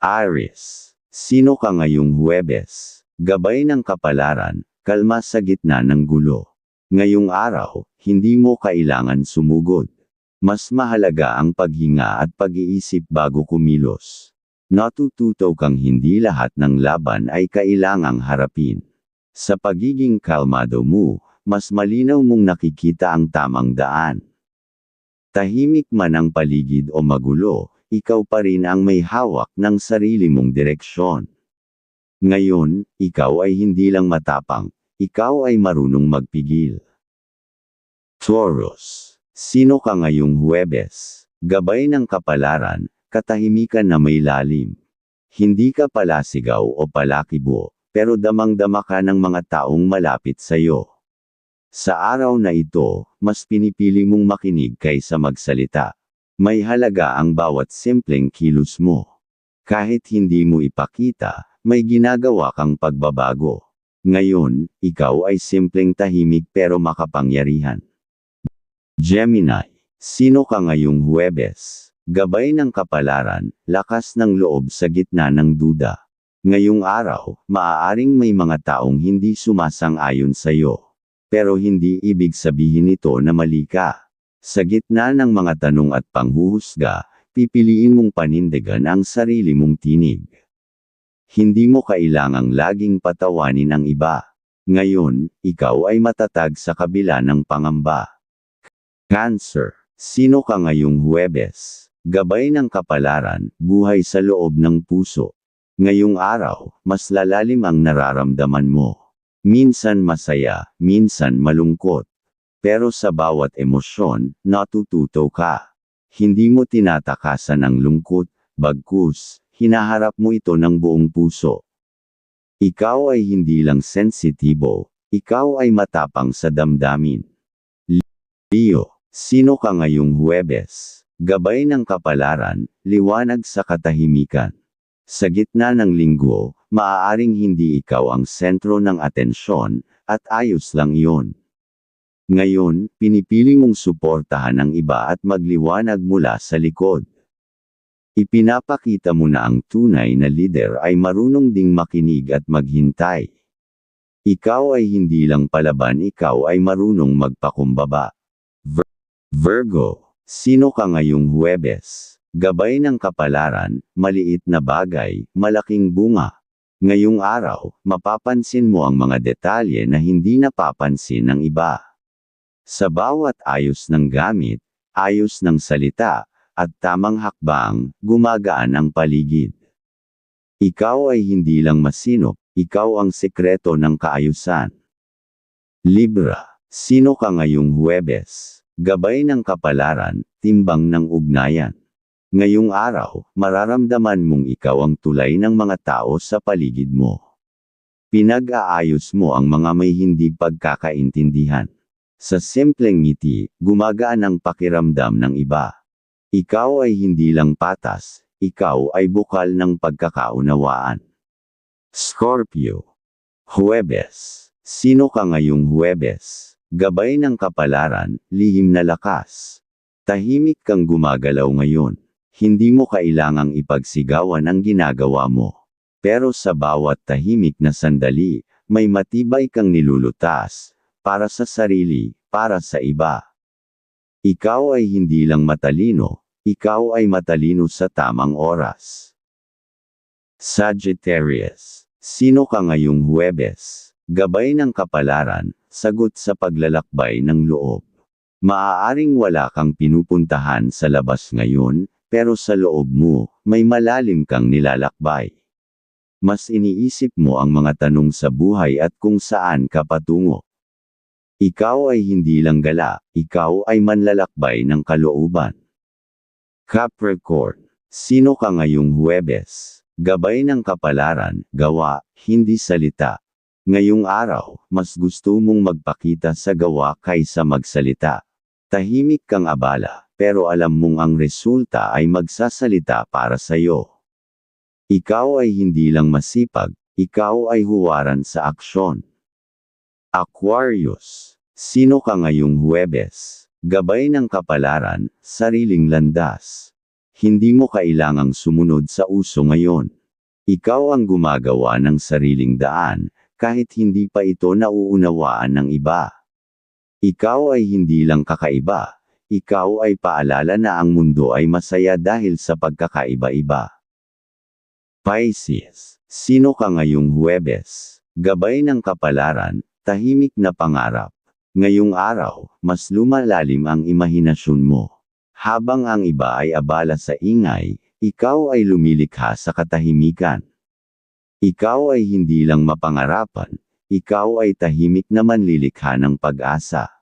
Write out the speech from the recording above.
Aries. Sino ka ngayong Huwebes? Gabay ng kapalaran, kalma sa gitna ng gulo. Ngayong araw, hindi mo kailangan sumugod. Mas mahalaga ang paghinga at pag-iisip bago kumilos. Natututo kang hindi lahat ng laban ay kailangang harapin. Sa pagiging kalmado mo, mas malinaw mong nakikita ang tamang daan. Tahimik man ang paligid o magulo, ikaw pa rin ang may hawak ng sarili mong direksyon. Ngayon, ikaw ay hindi lang matapang, ikaw ay marunong magpigil. Taurus. Sino ka ngayong Huwebes? Gabay ng kapalaran, katahimikan na may lalim. Hindi ka palasigaw o palakibo, pero damang-dama ka ng mga taong malapit sa iyo. Sa araw na ito, mas pinipili mong makinig kaysa magsalita. May halaga ang bawat simpleng kilos mo. Kahit hindi mo ipakita, may ginagawa kang pagbabago. Ngayon, ikaw ay simpleng tahimik pero makapangyarihan. Gemini. Sino ka ngayong Huwebes? Gabay ng kapalaran, lakas ng loob sa gitna ng duda. Ngayong araw, maaaring may mga taong hindi sumasang-ayon sa iyo. Pero hindi ibig sabihin nito na mali ka. Sa gitna ng mga tanong at panghuhusga, pipiliin mong panindigan ang sarili mong tinig. Hindi mo kailangang laging patawanin ang iba. Ngayon, ikaw ay matatag sa kabila ng pangamba. Cancer. Sino ka ngayong Huwebes? Gabay ng kapalaran, buhay sa loob ng puso. Ngayong araw, mas lalalim ang nararamdaman mo. Minsan masaya, minsan malungkot. Pero sa bawat emosyon, natututo ka. Hindi mo tinatakasan ang lungkot, bagkus, hinaharap mo ito ng buong puso. Ikaw ay hindi lang sensitibo, ikaw ay matapang sa damdamin. Leo. Sino ka ngayong Huwebes? Gabay ng kapalaran, liwanag sa katahimikan. Sa gitna ng linggo, maaaring hindi ikaw ang sentro ng atensyon, at ayos lang iyon. Ngayon, pinipili mong suportahan ang iba at magliwanag mula sa likod. Ipinapakita mo na ang tunay na lider ay marunong ding makinig at maghintay. Ikaw ay hindi lang palaban ikaw ay marunong magpakumbaba. Virgo, sino ka ngayong Huwebes? Gabay ng kapalaran, maliit na bagay, malaking bunga. Ngayong araw, mapapansin mo ang mga detalye na hindi napapansin ng iba. Sa bawat ayos ng gamit, ayos ng salita, at tamang hakbang, gumagaan ang paligid. Ikaw ay hindi lang masinop, ikaw ang sekreto ng kaayusan. Libra, sino ka ngayong Huwebes? Gabay ng kapalaran, timbang ng ugnayan. Ngayong araw, mararamdaman mong ikaw ang tulay ng mga tao sa paligid mo. Pinag-aayos mo ang mga may hindi pagkakaintindihan. Sa simpleng ngiti, gumagaan ang pakiramdam ng iba. Ikaw ay hindi lang patas, ikaw ay bukal ng pagkakaunawaan. Scorpio. Huwebes. Sino ka ngayong Huwebes? Gabay ng kapalaran, lihim na lakas. Tahimik kang gumagalaw ngayon. Hindi mo kailangang ipagsigawan ang ginagawa mo. Pero sa bawat tahimik na sandali, may matibay kang nilulutas, para sa sarili, para sa iba. Ikaw ay hindi lang matalino, ikaw ay matalino sa tamang oras. Sagittarius. Sino ka ngayong Huwebes? Gabay ng kapalaran, sagot sa paglalakbay ng loob. Maaaring wala kang pinupuntahan sa labas ngayon, pero sa loob mo, may malalim kang nilalakbay. Mas iniisip mo ang mga tanong sa buhay at kung saan ka patungo. Ikaw ay hindi lang gala, ikaw ay manlalakbay ng kalooban. Capricorn, sino ka ngayong Huwebes? Gabay ng kapalaran, gawa, hindi salita. Ngayong araw, mas gusto mong magpakita sa gawa kaysa magsalita. Tahimik kang abala, pero alam mong ang resulta ay magsasalita para sa iyo. Ikaw ay hindi lang masipag, ikaw ay huwaran sa aksyon. Aquarius. Sino ka ngayong Huwebes? Gabay ng kapalaran, sariling landas. Hindi mo kailangang sumunod sa uso ngayon. Ikaw ang gumagawa ng sariling daan, kahit hindi pa ito nauunawaan ng iba. Ikaw ay hindi lang kakaiba, ikaw ay paalala na ang mundo ay masaya dahil sa pagkakaiba-iba. Pisces, sino ka ngayong Huwebes? Gabay ng kapalaran, tahimik na pangarap. Ngayong araw, mas lumalalim ang imahinasyon mo. Habang ang iba ay abala sa ingay, ikaw ay lumilikha sa katahimikan. Ikaw ay hindi lang mapangarapan, ikaw ay tahimik na manlilikha ng pag-asa.